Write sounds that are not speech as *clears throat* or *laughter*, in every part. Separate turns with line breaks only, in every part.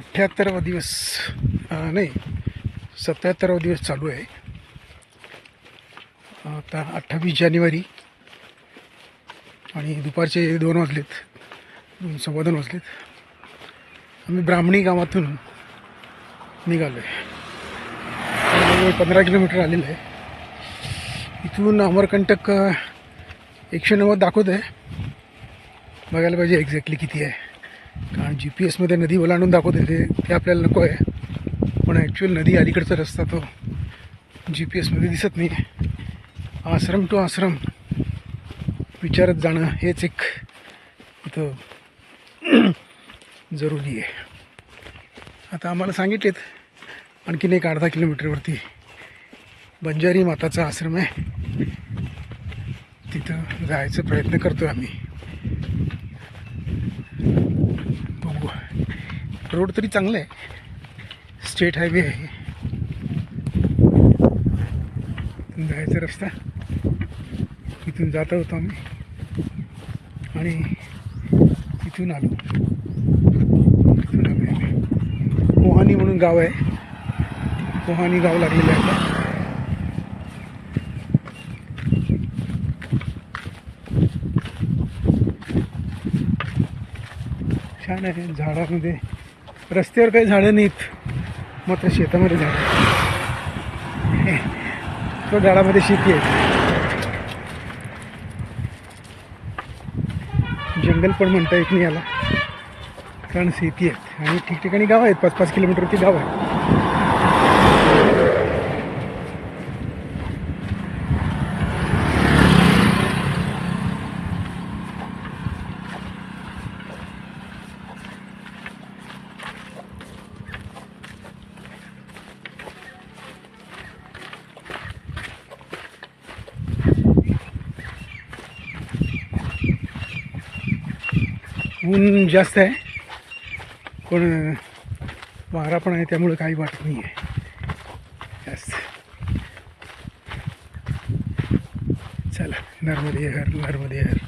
अठ्ठ्याहत्तरावा दिवस नाही सत्याहत्तरावा दिवस चालू आहे. आता अठ्ठावीस जानेवारी आणि दुपारचे दोन वाजलेत दोन सव्वा दोन वाजलेत. आम्ही ब्राह्मणी गावातून निघालो आहे पंधरा किलोमीटर आलेलं आहे. इथून अमरकंटक एकशे नव्वद दाखवत आहे बघायला पाहिजे एक्झॅक्टली किती आहे. कारण जी पी एसमध्ये नदी ओलांडून दाखवते ते ते आपल्याला नको आहे. पण ॲक्च्युअल नदी अलीकडचा रस्ता तो जी पी एसमध्ये दिसत नाही. आश्रम टू आश्रम विचारत जाणं हेच एक इथं *clears throat* जरुरी आहे. आता आम्हाला सांगितलेत आणखीन एक अर्धा किलोमीटरवरती बंजारी माताचा आश्रम आहे. तिथं जायचा प्रयत्न करतो आम्ही. रोड तरी चांगला आहे. स्टेट हायवे आहे. इथून जायचा रस्ता. इथून जात होतो आम्ही. आणि इथून आलो. इथून आलो आम्ही. कोहानी म्हणून गाव आहे. कोहानी गाव लागलेलं आहे छान आहे. झाडामध्ये रस्त्यावर काही झाडं नाहीत. मात्र शेतामध्ये झाडं आहेत. तो झाडामध्ये शेती आहे. जंगल पण म्हणता येत नाही याला. कारण शेती आहेत आणि ठिकठिकाणी गाव आहेत. पाच पाच किलोमीटरवरती गाव आहे. ऊन जास्त आहे. पण वारा पण आहे त्यामुळं काही वाटत नाही आहे जास्त. चला नर्मदे हर नर्मदे हर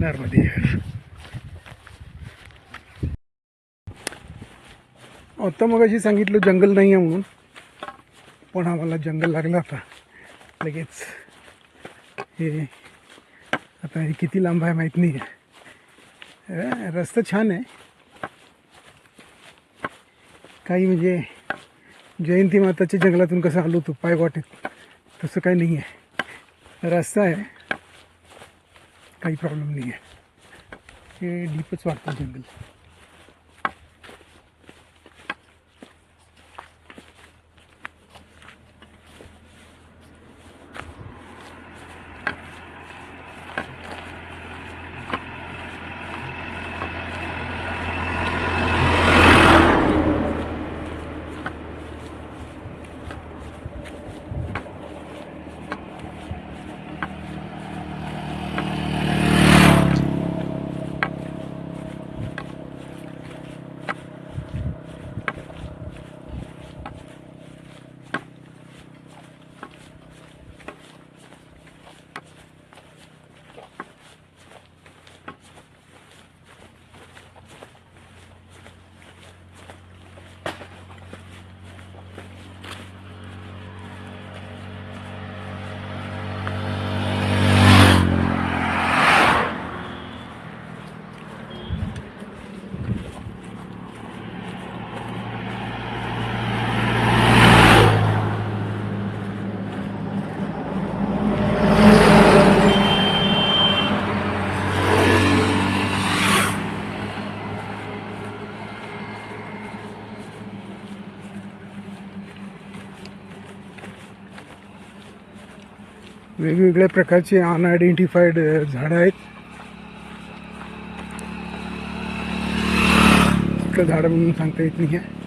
नर्मदे हर. आता मग अशी सांगितलं जंगल नाही आहे म्हणून पण आम्हाला जंगल लागलं आता. लगेच. हे आता हे किती लांब आहे माहीत नाही आहे रस्ता छान आहे. काही म्हणजे जयंती माताच्या जंगलातून कसं आलो तो पाय वाटेत, तसं काही नाही आहे. रस्ता आहे. काही प्रॉब्लेम नाही हे डीपच वाटतं जंगल. वेगवेगळ्या प्रकारचे अनआयडेंटिफाईड झाडं आहेत. इतकं झाडं म्हणून सांगता येत नाही. आहे